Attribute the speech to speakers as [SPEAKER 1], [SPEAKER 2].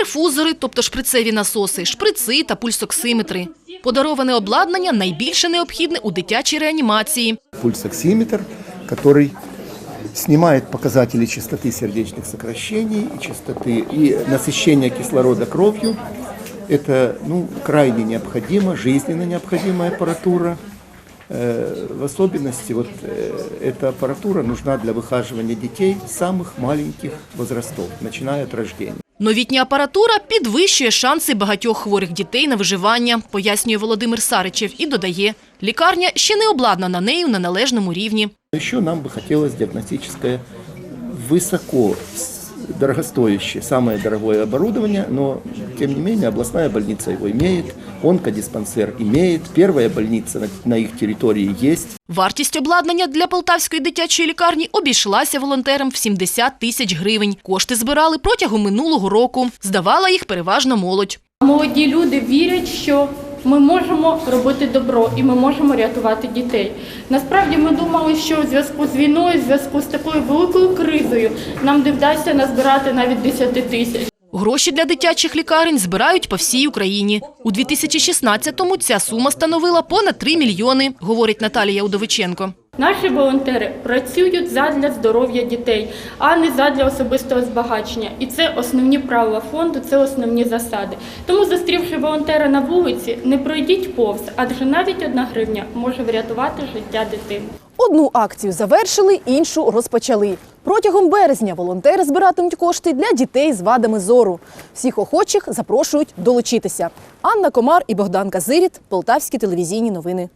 [SPEAKER 1] перфузори, тобто шприцеві насоси, шприци та пульсоксиметри. Подароване обладнання найбільше необхідне у дитячій реанімації.
[SPEAKER 2] пульсоксиметр, который снимает показатели частоты сердечных сокращений и частоты и насыщения кислорода кровью. Это ну, крайне необходимо, жизненно необходимая аппаратура. Э, В особенности вот э, эта аппаратура нужна для выхаживания детей самых маленьких возрастов, начиная от рождения.
[SPEAKER 1] Новітня апаратура підвищує шанси багатьох хворих дітей на виживання, пояснює Володимир Саричев і додає, лікарня ще не обладнана нею на належному рівні.
[SPEAKER 2] Що нам би хотілося диагностическое высоко с- дорогостоящее, самое дорогое оборудование, но тем не менее областная больница его имеет, онкодиспансер имеет, первая больница на, на их территории есть.
[SPEAKER 1] Вартість обладнання для Полтавської дитячої лікарні обійшлася волонтерам в 70 тисяч гривень. Кошти збирали протягом минулого року. Здавала їх переважно молодь.
[SPEAKER 3] Молоді люди вірять, що ми можемо робити добро і ми можемо рятувати дітей. Насправді ми думали, що у зв'язку з війною, в зв'язку з такою великою кризою, нам не вдасться назбирати навіть 10 тисяч.
[SPEAKER 1] Гроші для дитячих лікарень збирають по всій Україні. У 2016-му ця сума становила понад 3 мільйони, говорить Наталія Удовиченко.
[SPEAKER 3] Наші волонтери працюють задля здоров'я дітей, а не задля особистого збагачення. І це основні правила фонду, це основні засади. Тому, зустрівши волонтера на вулиці, не пройдіть повз, адже навіть одна гривня може врятувати життя дитини.
[SPEAKER 4] Одну акцію завершили, іншу розпочали. Протягом березня волонтери збиратимуть кошти для дітей з вадами зору. Всіх охочих запрошують долучитися. Анна Комар і Богдан Казиріт, Полтавські телевізійні новини.